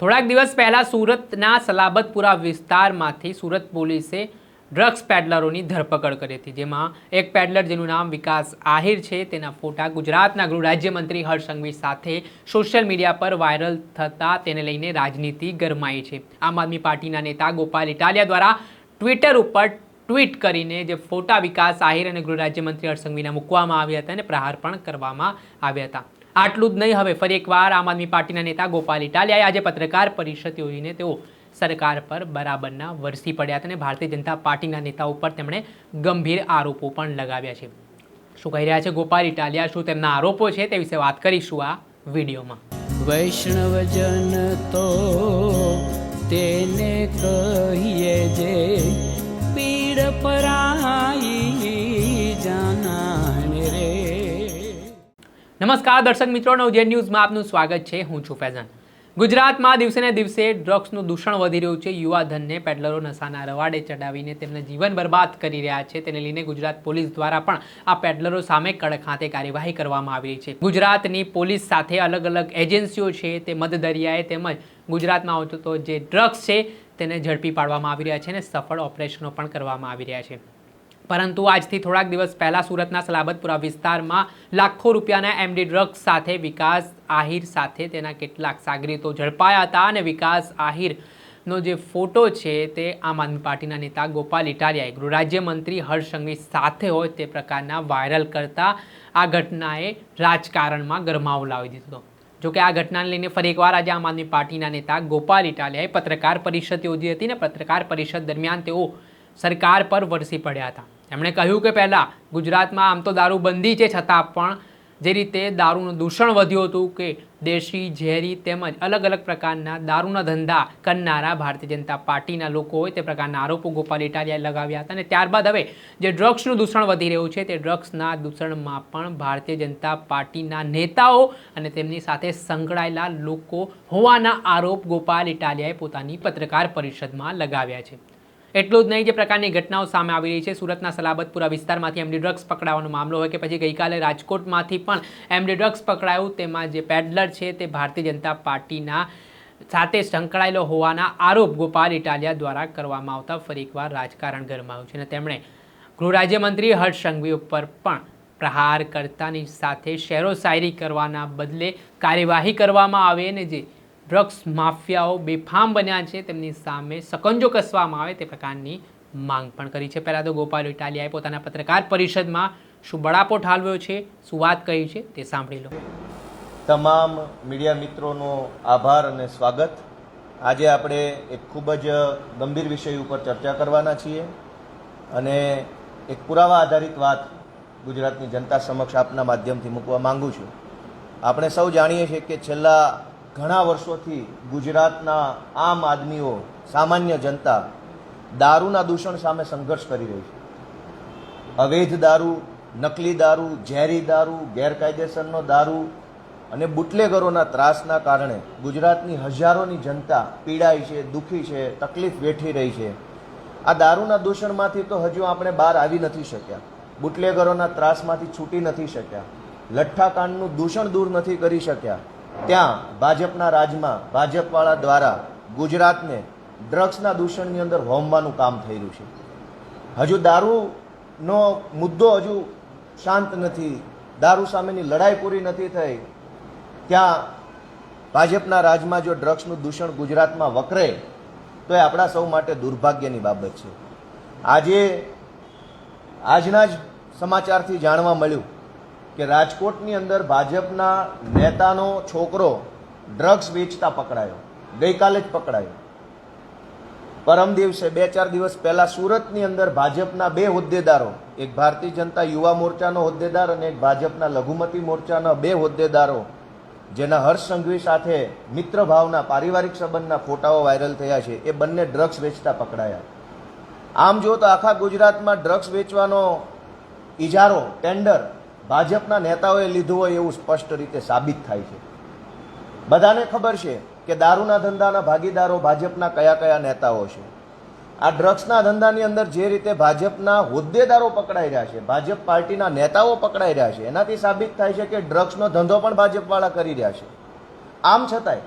થોડાક દિવસ પહેલાં સુરતના સલાબતપુરા વિસ્તારમાંથી સુરત પોલીસે ડ્રગ્સ પેડલરોની ધરપકડ કરી હતી. જેમાં એક પેડલર જેનું નામ વિકાસ આહિર છે. તેના ફોટા ગુજરાતના ગૃહ રાજ્યમંત્રી હર્ષ સંઘવી સાથે સોશિયલ મીડિયા પર વાયરલ થતા તેને લઈને રાજનીતિ ગરમાઈ છે. આમ આદમી પાર્ટીના નેતા ગોપાલ ઇટાલિયા દ્વારા ટ્વિટર ઉપર ટ્વીટ કરીને જે ફોટા વિકાસ આહિર અને ગૃહ રાજ્યમંત્રી હર્ષ મૂકવામાં આવ્યા હતા અને પ્રહાર પણ કરવામાં આવ્યા હતા. આટલું જ નહીં, હવે ફરી એકવાર આમ આદમી પાર્ટીના નેતા ગોપાલ ઇટાલિયાએ આજે પત્રકાર પરિષદ યોજીને તેઓ સરકાર પર બરાબરના વરસી પડ્યા હતા અને ભારતીય જનતા પાર્ટીના નેતા ઉપર તેમણે ગંભીર આરોપો પણ લગાવ્યા છે. શું કહી રહ્યા છે ગોપાલ ઇટાલિયા? શું તેમના આરોપો છે તે વિશે વાત કરીશું આ વિડીયોમાં. વૈષ્ણવજન તો તેને કહીએ જે પીડ પરાઈ નમસ્કાર દર્શક મિત્રો નવજેન ન્યૂઝમાં આપનું સ્વાગત છે. હું છું ફેઝન. ગુજરાતમાં દિવસે ને દિવસે ડ્રગ્સનું દૂષણ વધી રહ્યું છે. યુવા ધનને પેડલરો નશાના રવાડે ચડાવીને તેમને જીવન બરબાદ કરી રહ્યા છે. તેને લઈને ગુજરાત પોલીસ દ્વારા પણ આ પેડલરો સામે કડક હાથે કાર્યવાહી કરવામાં આવી રહી છે. ગુજરાતની પોલીસ સાથે અલગ અલગ એજન્સીઓ છે. તે મધદરિયાએ તેમજ ગુજરાતમાં આવતો તો જે ડ્રગ્સ છે, તેને ઝડપી પાડવામાં આવી રહ્યા છે અને સફળ ઓપરેશનો પણ કરવામાં આવી રહ્યા છે. પરંતુ આજથી થોડાક દિવસ પહેલા સુરતના સલાબતપુરા વિસ્તારમાં લાખો રૂપિયાના એમડી ડ્રગ્સ સાથે વિકાસ આહિર સાથે તેના કેટલાક સાગરીતો ઝડપાયા હતા અને વિકાસ આહિરનો જે ફોટો છે તે આમ આદમી પાર્ટીના નેતા ગોપાલ ઇટાલિયાએ ગૃહરાજ્યમંત્રી રાજ્યમંત્રી હર્ષ સાથે હોય તે પ્રકારના વાયરલ કરતા આ ઘટનાએ રાજકારણમાં ગરમાવો લાવી દીધો જોકે આ ઘટનાને લઈને ફરી એકવાર આજે આમ આદમી પાર્ટીના નેતા ગોપાલ ઇટાલિયાએ પત્રકાર પરિષદ યોજી હતી અને પત્રકાર પરિષદ દરમિયાન તેઓ સરકાર પર વરસી પડ્યા હતા. એમણે કહ્યું કે પહેલાં, ગુજરાતમાં આમ તો દારૂબંધી છે છતાં પણ જે રીતે દારૂનું દૂષણ વધ્યું હતું કે દેશી ઝેરી તેમજ અલગ અલગ પ્રકારના દારૂના ધંધા કરનારા ભારતીય જનતા પાર્ટીના લોકો હોય તે પ્રકારના આરોપો ગોપાલ ઇટાલિયાએ લગાવ્યા હતા અને ત્યારબાદ હવે જે ડ્રગ્સનું દૂષણ વધી રહ્યું છે તે ડ્રગ્સના દૂષણમાં પણ ભારતીય જનતા પાર્ટીના નેતાઓ અને તેમની સાથે સંકળાયેલા લોકો હોવાના આરોપ ગોપાલ ઇટાલિયાએ પોતાની પત્રકાર પરિષદમાં લગાવ્યા છે. એટલું જ નહીં જે પ્રકારની ઘટનાઓ સામે આવી રહી છે. સુરતના સલાબતપુરા વિસ્તારમાંથી એમડી ડ્રગ્સ પકડાવાનો મામલો હોય કે પછી ગઈકાલે રાજકોટમાંથી પણ એમડી ડ્રગ્સ પકડાયું. તેમાં જે પેડલર છે તે ભારતીય જનતા પાર્ટીના સાથે સંકળાયેલો હોવાના આરોપ ગોપાલ ઇટાલિયા દ્વારા કરવામાં આવતા ફરી એકવાર રાજકારણ ગરમાયું છે. અને તેમણે ગૃહ રાજ્યમંત્રી હર્ષ સંઘવી ઉપર પણ પ્રહાર કરતાની સાથે શેરો શાયરી કરવાના બદલે કાર્યવાહી કરવામાં આવે ને જે ડ્રગ્સ માફિયાઓ બેફામ બન્યા છે, તેમની સામે સકંજો કસવામાં આવે તે પ્રકારની માંગ પણ કરી છે. પહેલાં તો ગોપાલ ઇટાલિયાએ પોતાના પત્રકાર પરિષદમાં શું બળાપો ઠાલવ્યો છે, શું વાત કહી છે, તે સાંભળી લો. તમામ મીડિયા મિત્રોનો આભાર અને સ્વાગત. આજે આપણે એક ખૂબ જ ગંભીર વિષય ઉપર ચર્ચા કરવાના છીએ અને એક પુરાવા આધારિત વાત ગુજરાતની જનતા સમક્ષ આપના માધ્યમથી મૂકવા માંગુ છું. આપણે સૌ જાણીએ છીએ કે છેલ્લા ઘણા વર્ષોથી ગુજરાતના આમ આદમીઓ, સામાન્ય જનતા દારૂના દૂષણ સામે સંઘર્ષ કરી રહી છે. અવૈધ દારૂ, નકલી દારૂ, ઝેરી દારૂ, ગેરકાયદેસરનો દારૂ અને બુટલેગરોના ત્રાસના કારણે ગુજરાતની હજારોની જનતા પીડાય છે, દુઃખી છે, તકલીફ વેઠી રહી છે. આ દારૂના દૂષણમાંથી તો હજુ આપણે બહાર આવી નથી શક્યા. બુટલેગરોના ત્રાસમાંથી છૂટી નથી શક્યા. લઠ્ઠાકાંડનું દૂષણ દૂર નથી કરી શક્યા. ત્યાં ભાજપના રાજમાં ભાજપવાળા દ્વારા ગુજરાતને ડ્રગ્સના દૂષણની અંદર હોમવાનું કામ થઈ છે. હજુ દારૂનો મુદ્દો હજુ શાંત નથી. દારૂ સામેની લડાઈ પૂરી નથી થઈ. ત્યાં ભાજપના રાજમાં જો ડ્રગ્સનું દૂષણ ગુજરાતમાં વકરે, તો એ આપણા સૌ માટે દુર્ભાગ્યની બાબત છે. આજે આજના જ સમાચારથી જાણવા મળ્યું કે રાજકોટની અંદર ભાજપના નેતાનો છોકરો ડ્રગ્સ વેચતા પકડાયો. ગઈકાલે જ પકડાયો. પરમ દિવસે બે ચાર દિવસ પહેલાં સુરતની અંદર ભાજપના બે હોદ્દેદારો, એક ભારતીય જનતા યુવા મોરચાનો હોદ્દેદાર અને એક ભાજપના લઘુમતી મોરચાના બે હોદ્દેદારો, જેના હર્ષ સંઘવી સાથે મિત્ર ભાવના, પારિવારિક સંબંધના ફોટાઓ વાયરલ થયા છે, એ બંને ડ્રગ્સ વેચતા પકડાયા. આમ જો તો આખા ગુજરાતમાં ડ્રગ્સ વેચવાનો ઇજારો ટેન્ડર ભાજપના નેતાઓએ લીધું હોય એવું સ્પષ્ટ રીતે સાબિત થાય છે. બધાને ખબર છે કે દારૂના ધંધાના ભાગીદારો ભાજપના કયા કયા નેતાઓ છે. આ ડ્રગ્સના ધંધાની અંદર જે રીતે ભાજપના હોદ્દેદારો પકડાઈ રહ્યા છે, ભાજપ પાર્ટીના નેતાઓ પકડાઈ રહ્યા છે, એનાથી સાબિત થાય છે કે ડ્રગ્સનો ધંધો પણ ભાજપવાળા કરી રહ્યા છે. આમ છતાંય,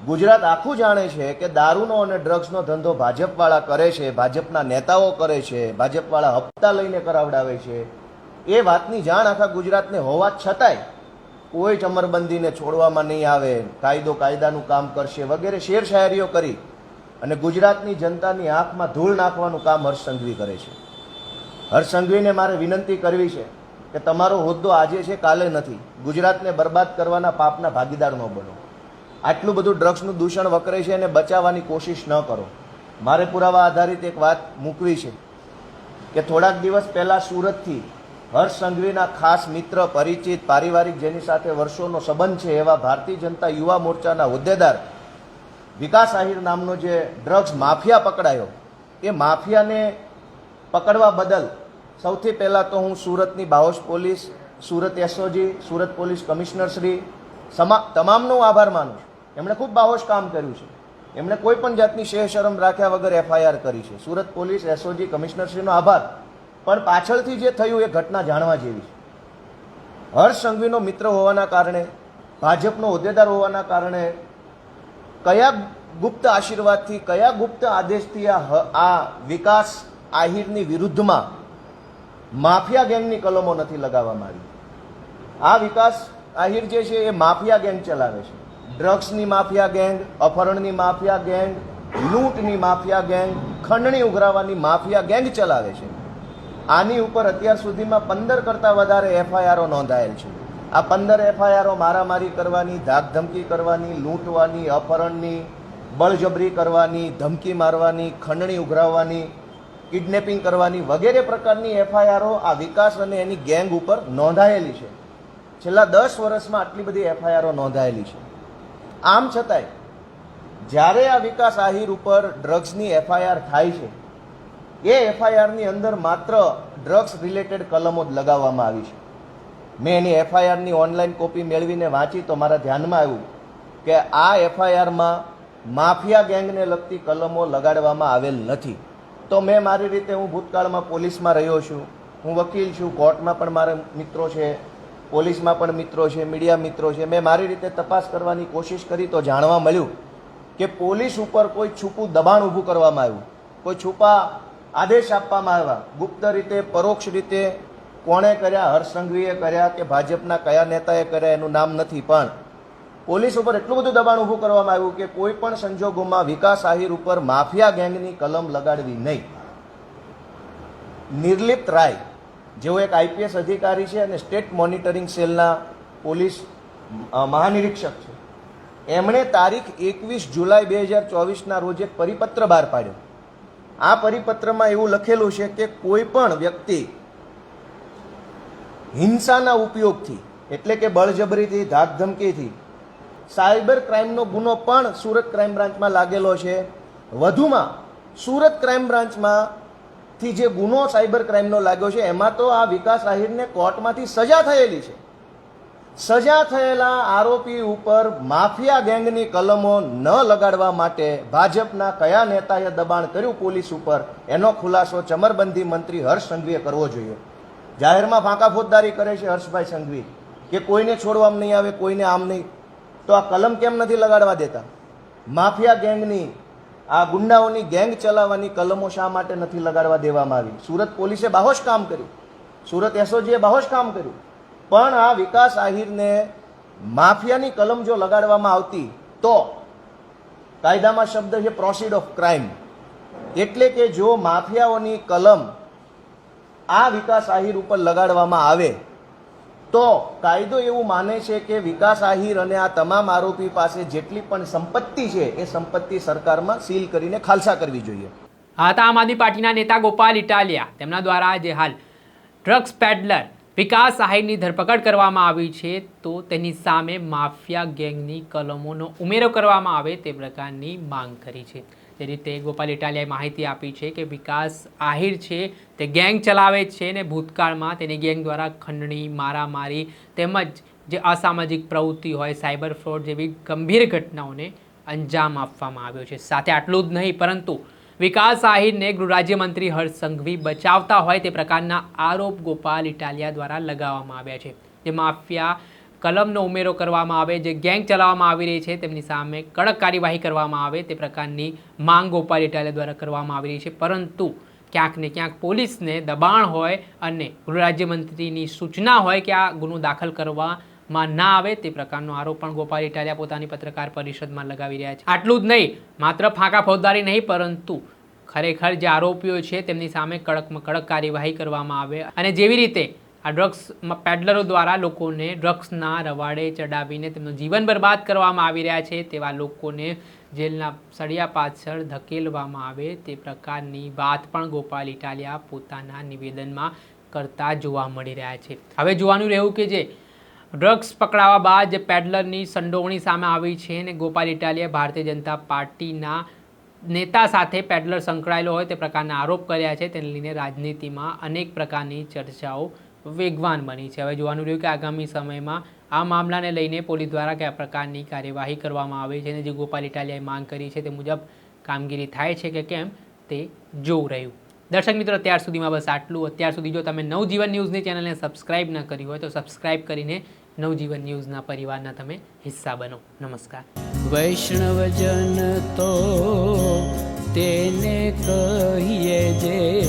ગુજરાત આખું જાણે છે કે દારૂનો અને ડ્રગ્સનો ધંધો ભાજપવાળા કરે છે, ભાજપના નેતાઓ કરે છે, ભાજપવાળા હપ્તા લઈને કરાવડાવે છે. એ વાતની જાણ આખા ગુજરાતને હોવા છતાંય કોઈ ચમરબંધીને છોડવામાં નહીં આવે, કાયદો કાયદાનું કામ કરશે વગેરે શેર શાયરીઓ કરી અને ગુજરાતની જનતાની આંખમાં ધૂળ નાખવાનું કામ હર્ષ સંઘવી કરે છે. હર્ષ સંઘવીને મારે વિનંતી કરવી છે કે તમારો હોદ્દો આજે છે, કાલે નથી. ગુજરાતને બરબાદ કરવાના પાપના ભાગીદાર ન બનો. આટલું બધું ડ્રગ્સનું દૂષણ વકરે છે અને બચાવવાની કોશિશ ન કરો. મારે પુરાવા આધારિત એક વાત મૂકવી છે કે થોડાક દિવસ પહેલાં સુરતથી હર્ષ સંઘવીના ખાસ મિત્ર, પરિચિત, પારિવારિક જેની સાથે વર્ષોનો સંબંધ છે એવા ભારતીય જનતા યુવા મોરચાના હોદ્દેદાર વિકાસ આહિર નામનો જે ડ્રગ્સ માફિયા પકડાયો, એ માફિયાને પકડવા બદલ સૌથી પહેલાં તો હું સુરતની બાહોશ police, Surat SOG, Surat police commissioner Shri Sama, તમામનો આભાર માનું છું. એમણે ખૂબ બાહોશ કામ કર્યું છે. એમણે કોઈ પણ જાતની શેહ શરમ રાખ્યા વગર એફઆઈઆર કરી છે. સુરત પોલીસ, એસઓજી, કમિશનરશ્રીનો આભાર. પણ પાછળથી જે થયું એ ઘટના જાણવા જેવી છે. હર્ષ સંઘવીનો મિત્ર હોવાના કારણે, ભાજપનો હોદ્દેદાર હોવાના કારણે કયા ગુપ્ત આશીર્વાદથી, કયા ગુપ્ત આદેશથી આ આ વિકાસ આહિરની વિરુદ્ધમાં માફિયા ગેંગની કલમો નથી લગાવવામાં આવી? આ વિકાસ આહિર જે છે એ માફિયા ગેંગ ચલાવે છે. ડ્રગ્સની માફિયા ગેંગ, અપહરણની માફિયા ગેંગ, લૂંટની માફિયા ગેંગ, ખંડણી ઉઘરાવાની માફિયા ગેંગ ચલાવે છે. આની ઉપર અત્યાર સુધીમાં પંદર કરતાં વધારે એફઆઈઆરો નોંધાયેલ છે. આ પંદર એફઆઈઆરો મારામારી કરવાની, ધાકધમકી કરવાની, લૂંટવાની, અપહરણની, બળજબરી કરવાની, ધમકી મારવાની, ખંડણી ઉઘરાવવાની, કિડનેપિંગ કરવાની વગેરે પ્રકારની એફઆઈઆરો આ વિકાસ અને એની ગેંગ ઉપર નોંધાયેલી છે. છેલ્લા દસ વર્ષમાં આટલી બધી એફઆઈઆરો નોંધાયેલી છે. આમ છતાંય, જ્યારે આ વિકાસ આહિર ઉપર ડ્રગ્સની એફઆઈઆર થાય છે એ એફઆઈઆરની અંદર માત્ર ડ્રગ્સ રિલેટેડ કલમો જ લગાવવામાં આવી છે. મેં એની એફઆઈઆરની ઓનલાઈન કોપી મેળવીને વાંચી તો મારા ધ્યાનમાં આવ્યું કે આ એફઆઈઆરમાં માફિયા ગેંગને લગતી કલમો લગાડવામાં આવેલ નથી. તો મેં મારી રીતે હું ભૂતકાળમાં પોલીસમાં રહ્યો છું. હું વકીલ છું, કોર્ટમાં પણ મારા મિત્રો છે, પોલીસમાં પણ મિત્રો છે, મીડિયા મિત્રો છે. મેં મારી રીતે તપાસ કરવાની કોશિશ કરી તો જાણવા મળ્યું કે પોલીસ ઉપર કોઈ છૂપું દબાણ ઊભું કરવામાં આવ્યું. કોઈ છુપા આદેશ આપવામાં આવ્યા. ગુપ્ત રીતે, પરોક્ષ રીતે કોણે કર્યા હર્ષસંઘવીએ કર્યા કે ભાજપના કયા નેતાએ કર્યા એનું નામ નથી. પણ પોલીસ ઉપર એટલું બધું દબાણ ઊભું કરવામાં આવ્યું કે કોઈ પણ સંજોગોમાં વિકાસ આહિર ઉપર માફિયા ગેંગની કલમ લગાડવી નહીં. નિર્લિપ્ત રાય, જેઓ એક આઈપીએસ અધિકારી છે અને સ્ટેટ મોનિટરિંગ સેલના પોલીસ મહાનિરીક્ષક છે. એમણે તારીખ એકવીસ જુલાઈ બે હજાર ચોવીસના રોજ એક પરિપત્ર બહાર પાડ્યો. આ પરિપત્રમાં એવું લખેલું છે કે કોઈ પણ વ્યક્તિ હિંસાના ઉપયોગથી, એટલે કે બળજબરીથી, ધાકધમકીથી, સાયબર ક્રાઇમનો ગુનો પણ સુરત ક્રાઇમ બ્રાન્ચમાં લાગેલો છે. વધુમાં, સુરત ક્રાઇમ બ્રાન્ચમાં થી જે ગુનો સાયબર ક્રાઇમનો લાગ્યો છે, એમાં તો આ વિકાસ આહિરને કોર્ટમાંથી સજા થયેલી છે. સજા થયેલા આરોપી ઉપર માફિયા ગેંગની કલમો ન લગાડવા માટે ભાજપના કયા નેતાએ દબાણ કર્યું પોલીસ ઉપર, એનો ખુલાસો ચમરબંધી મંત્રી હર્ષ સંઘવીએ કરવો જોઈએ. જાહેરમાં ફાંકા ફોજદારી કરે છે હર્ષભાઈ સંઘવી, કે કોઈને છોડવામાં નહીં આવે, કોઈને આમ નહીં, તો આ કલમ કેમ નથી લગાડવા દેતા? માફિયા ગેંગની, આ ગુંડાઓની ગેંગ ચલાવવાની કલમો શા માટે નથી લગાડવા દેવામાં આવી? સુરત પોલીસે બાહોશ કામ કર્યું. સુરત એસઓજીએ બાહોશ કામ કર્યું. પણ આ વિકાસ આહિરને માફિયાની કલમ જો લગાડવામાં આવતી, તો કાયદામાં શબ્દ છે પ્રોસીડ ઓફ ક્રાઇમ એટલે કે જો માફિયાઓની કલમ આ વિકાસ આહિર ઉપર લગાડવામાં આવે, તો કાયદો એવું માને છે કે વિકાસ આહિર અને આ તમામ આરોપી પાસે જેટલી પણ સંપત્તિ છે, એ સંપત્તિ સરકારમાં સીલ કરીને ખાલસા કરવી જોઈએ. હા, તો આમ આદમી પાર્ટીના નેતા ગોપાલ ઇટાલિયા, તેમના દ્વારા જે હાલ ડ્રગ્સ પેડલર વિકાસ આહિરની ધરપકડ કરવામાં આવી છે, તો તેની સામે માફિયા ગેંગની કલમોનો ઉમેરો કરવામાં આવે તે પ્રકારની માંગ કરી છે. તે રીતે ગોપાલ ઇટાલિયાએ માહિતી આપી છે કે વિકાસ આહિર છે, તે ગેંગ ચલાવે છે ને ભૂતકાળમાં તેની ગેંગ દ્વારા ખંડણી, મારામારી તેમજ જે અસામાજિક પ્રવૃત્તિ હોય, સાયબર ફ્રોડ જેવી ગંભીર ઘટનાઓને અંજામ આપવામાં આવ્યો છે. સાથે આટલું જ નહીં, પરંતુ વિકાસ આહિરને ગૃહરાજ્યમંત્રી હર્ષ સંઘવી બચાવતા હોય તે પ્રકારના આરોપ ગોપાલ ઇટાલિયા દ્વારા લગાવવામાં આવ્યા છે. જે માફિયા કલમનો ઉમેરો કરવામાં આવે, જે ગેંગ ચલાવવામાં આવી રહી છે, તેમની સામે કડક કાર્યવાહી કરવામાં આવે, તે પ્રકારની માંગ ગોપાલ ઇટાલિયા દ્વારા કરવામાં આવી રહી છે. પરંતુ ક્યાંક ને ક્યાંક પોલીસને દબાણ હોય અને ગૃહ રાજ્યમંત્રીની સૂચના હોય કે આ ગુનો દાખલ કરવામાં ના આવે તે પ્રકારનો આરોપ પણ ગોપાલ ઇટાલિયા પોતાની પત્રકાર પરિષદમાં લગાવી રહ્યા છે. આટલું જ નહીં, માત્ર ફાંકા ફોજદારી નહીં, પરંતુ ખરેખર જે આરોપીઓ છે તેમની સામે કડકમાં કડક કાર્યવાહી કરવામાં આવે અને જેવી રીતે આ ડ્રગ્સ પેડલરો દ્વારા લોકોને ડ્રગ્સના રવાડે ચડાવીને તેમનું જીવન બરબાદ કરવામાં આવી રહ્યા છે, તેવા લોકોને જેલના સળિયા પાછળ ધકેલવામાં આવે તે પ્રકારની વાત પણ ગોપાલ ઇટાલિયા પોતાના નિવેદનમાં કરતા જોવા મળી રહ્યા છે. હવે જોવાનું રહ્યું કે જે ડ્રગ્સ પકડાવા બાદ પેડલરની સંડોવણી સામે આવી છે અને ગોપાલ ઇટાલીએ ભારતીય જનતા પાર્ટીના નેતા સાથે પેડલર સંકળાયેલો હોય તે પ્રકારના આરોપ કર્યા છે. તેને લઈને રાજનીતિમાં અનેક પ્રકારની ચર્ચાઓ વેગવાન બની છે. હવે જોવાનું રહ્યું કે આગામી સમયમાં આ મામલાને લઈને પોલીસ દ્વારા કયા પ્રકારની કાર્યવાહી કરવામાં આવે છે અને જે ગોપાલ ઇટાલિયાએ માંગ કરી છે તે મુજબ કામગીરી થાય છે કે કેમ તે જોવું રહ્યું. દર્શક મિત્રો, અત્યાર સુધીમાં બસ આટલું. અત્યાર સુધી જો તમે નવજીવન ન્યૂઝની ચેનલને સબસ્ક્રાઇબ ન કરી હોય તો સબસ્ક્રાઇબ કરીને નવજીવન ન્યૂઝના પરિવારના તમે હિસ્સા બનો. નમસ્કાર. વૈષ્ણવજન તો તેને કહીએ જે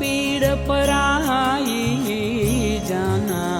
પીડ પરાઈ જાના